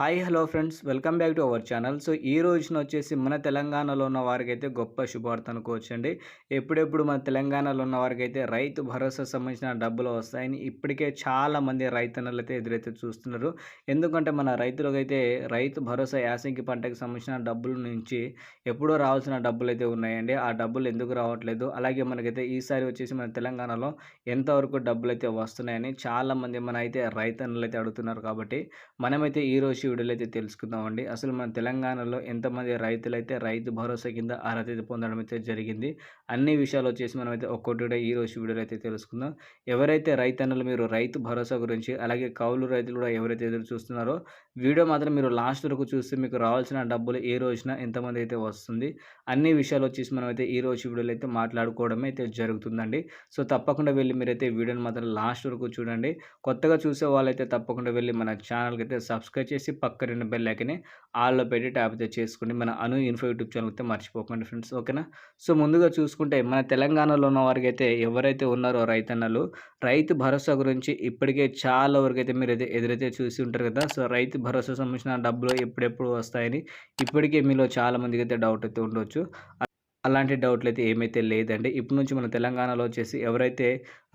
Hi hello friends. Welcome back to our channel. So ఈ రోజున వచ్చేసి మన తెలంగాణలో ఉన్న వారికైతే గొప్ప శుభార్త అనుకోవచ్చండి ఎప్పుడెప్పుడు మన తెలంగాణలో ఉన్న వారికైతే రైతు భరోసా సంబంధించిన డబ్బులు వస్తాయని ఇప్పటికే చాలామంది రైతన్నలు అయితే ఎదురైతే చూస్తున్నారు. ఎందుకంటే మన రైతులకైతే రైతు భరోసా యాసంగి పంటకు సంబంధించిన డబ్బుల నుంచి ఎప్పుడో రావాల్సిన డబ్బులు అయితే ఉన్నాయండి. ఆ డబ్బులు ఎందుకు రావట్లేదు? అలాగే మనకైతే ఈసారి వచ్చేసి మన తెలంగాణలో ఎంతవరకు డబ్బులు అయితే వస్తున్నాయని చాలామంది మన అయితే రైతన్నలు అయితే అడుగుతున్నారు కాబట్టి మనమైతే ఈరోజు వీడియోలో అయితే తెలుసుకుందామండి. అసలు మన తెలంగాణలో ఎంతమంది రైతులు అయితే రైతు భరోసా కింద అర్హత పొందడం అయితే జరిగింది. అన్ని విషయాలు వచ్చేసి మనం అయితే ఒక్కొక్కటి ఈ రోజు వీడియోలో అయితే తెలుసుకుందాం. ఎవరైతే రైతన్నలు మీరు రైతు భరోసా గురించి అలాగే కౌలు రైతులు కూడా ఎవరైతే ఎదురు చూస్తున్నారో వీడియో మాత్రం మీరు లాస్ట్ వరకు చూస్తే మీకు రావాల్సిన డబ్బులు ఏ రోజున ఎంతమంది అయితే వస్తుంది అన్ని విషయాలు వచ్చేసి మనం అయితే ఈ రోజు వీడియోలో అయితే మాట్లాడుకోవడమే అయితే జరుగుతుందండి. సో తప్పకుండా వెళ్ళి మీరైతే వీడియోని మాత్రం లాస్ట్ వరకు చూడండి. కొత్తగా చూసే వాళ్ళైతే తప్పకుండా వెళ్ళి మన ఛానల్కి అయితే సబ్స్క్రైబ్ చేసి పక్కన బెల్ ఐకని ఆల్లో పెట్టి ట్యాప్ అయితే చేసుకోండి. మన అను ఇన్ఫో యూట్యూబ్ ఛానల్ అయితే మర్చిపోకండి ఫ్రెండ్స్ ఓకేనా సో ముందుగా చూసుకుంటే మన తెలంగాణలో ఉన్న వారికి అయితే ఎవరైతే ఉన్నారో రైతన్నలు రైతు భరోసా గురించి ఇప్పటికే చాలా వరకు అయితే మీరు అయితే ఎదురైతే చూసి ఉంటారు కదా? సో రైతు భరోసా సంబంధించిన డబ్బులు ఎప్పుడెప్పుడు వస్తాయని ఇప్పటికే మీలో చాలామందికి అయితే డౌట్ అయితే ఉండొచ్చు. అలాంటి డౌట్లు అయితే ఏమైతే లేదండి. ఇప్పటి నుంచి మన తెలంగాణలో వచ్చేసి ఎవరైతే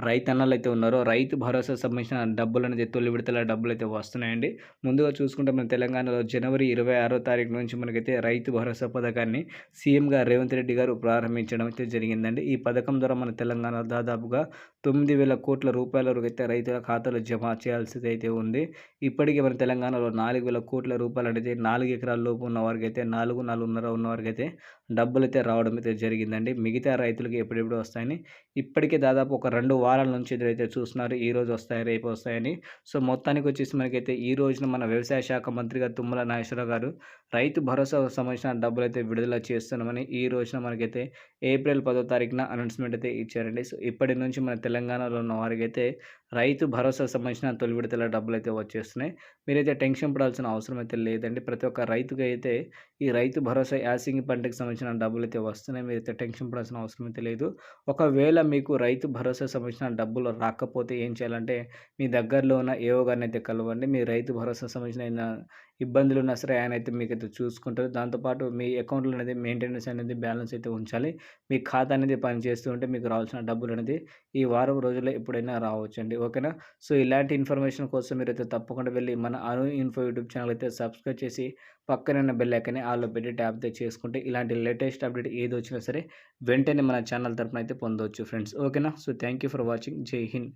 రైతన్నలు అయితే ఉన్నారో రైతు భరోసా సంబంధించిన డబ్బులు అనేది తొలి విడతల డబ్బులు అయితే వస్తున్నాయండి. ముందుగా చూసుకుంటే మన తెలంగాణలో జనవరి ఇరవై ఆరో తారీఖు నుంచి మనకైతే రైతు భరోసా పథకాన్ని సీఎంగా రేవంత్ రెడ్డి గారు ప్రారంభించడం అయితే జరిగిందండి. ఈ పథకం ద్వారా మన తెలంగాణ దాదాపుగా తొమ్మిది వేల కోట్ల రూపాయల వరకు అయితే రైతుల ఖాతాలో జమ చేయాల్సి అయితే ఉంది. ఇప్పటికే మన తెలంగాణలో నాలుగు వేల కోట్ల రూపాయలు అనేది నాలుగు ఎకరాల లోపు ఉన్న వారికి అయితే నాలుగు నాలుగున్నర ఉన్న వారికి అయితే డబ్బులు అయితే రావడం అయితే జరిగిందండి. మిగతా రైతులకు ఎప్పుడెప్పుడు వస్తాయని ఇప్పటికే దాదాపు ఒక రెండు వారాల నుంచి ఎదురైతే చూస్తున్నారు. ఈ రోజు వస్తాయి రేపు వస్తాయని. సో మొత్తానికి వచ్చేసి మనకైతే ఈ రోజున మన వ్యవసాయ శాఖ మంత్రిగా తుమ్మల నాగేశ్వరరావు గారు రైతు భరోసా సంబంధించిన డబ్బులు అయితే విడుదల చేస్తున్నామని ఈ రోజున మనకైతే ఏప్రిల్ పదో తారీఖున అనౌన్స్మెంట్ అయితే ఇచ్చారండి. సో ఇప్పటి నుంచి మన తెలంగాణలో ఉన్న వారికైతే రైతు భరోసా సంబంధించిన తొలి విడతల డబ్బులు అయితే వచ్చేస్తున్నాయి. మీరైతే టెన్షన్ పడాల్సిన అవసరం అయితే లేదండి. ప్రతి ఒక్క రైతుకి అయితే ఈ రైతు భరోసా యాసింగి పంటకు సంబంధించిన డబ్బులు అయితే వస్తున్నాయి. మీరైతే టెన్షన్ పడాల్సిన అవసరం అయితే లేదు. ఒకవేళ మీకు రైతు భరోసా సంబంధించిన డబ్బులు రాకపోతే ఏం చేయాలంటే మీ దగ్గరలో ఉన్న ఏవో గారిని అయితే కలవండి. మీ రైతు భరోసా సంబంధించిన ఇబ్బందులు ఉన్నా సరే ఆయన అయితే మీకు అయితే చూసుకుంటారు దాంతోపాటు మీ అకౌంట్లో అనేది మెయింటెనెన్స్ అనేది బ్యాలెన్స్ అయితే ఉంచాలి. మీ ఖాతా అనేది పనిచేస్తూ ఉంటే మీకు రావాల్సిన డబ్బులు అనేది ఈ వారం రోజుల్లో ఎప్పుడైనా రావచ్చు అండి ఓకేనా? సో ఇలాంటి ఇన్ఫర్మేషన్ కోసం మీరు అయితే తప్పకుండా వెళ్ళి మన అను ఇన్ఫో యూట్యూబ్ ఛానల్ అయితే సబ్స్క్రైబ్ చేసి పక్కన బెల్ ఐకని ఆల్లో పెట్టి ట్యాప్ అయితే చేసుకుంటే ఇలాంటి లేటెస్ట్ అప్డేట్ ఏది వచ్చినా సరే వెంటనే మన ఛానల్ తరపున అయితే పొందవచ్చు ఫ్రెండ్స్. ఓకేనా? So thank you for watching. జై హింద్.